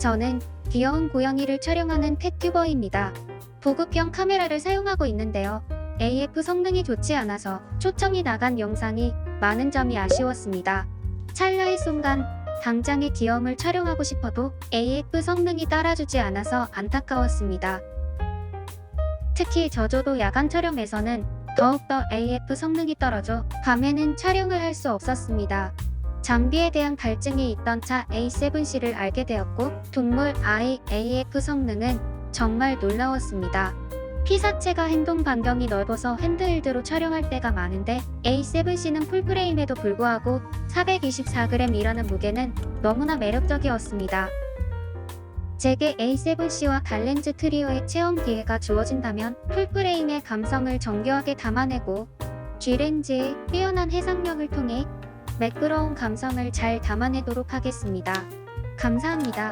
저는 귀여운 고양이를 촬영하는 펫튜버입니다. 보급형 카메라를 사용하고 있는데요. AF 성능이 좋지 않아서 초점이 나간 영상이 많은 점이 아쉬웠습니다. 찰나의 순간 당장의 귀여움을 촬영하고 싶어도 AF 성능이 따라주지 않아서 안타까웠습니다. 특히 저조도 야간 촬영에서는 더욱더 AF 성능이 떨어져 밤에는 촬영을 할 수 없었습니다. 장비에 대한 갈증이 있던 차 A7C를 알게 되었고 동물 I AF 성능은 정말 놀라웠습니다. 피사체가 행동 반경이 넓어서 핸드힐드로 촬영할 때가 많은데 A7C는 풀프레임에도 불구하고 424g이라는 무게는 너무나 매력적이었습니다. 제게 A7C와 갈렌즈 트리오의 체험 기회가 주어진다면 풀프레임의 감성을 정교하게 담아내고 G렌즈의 뛰어난 해상력을 통해 매끄러운 감성을 잘 담아내도록 하겠습니다. 감사합니다.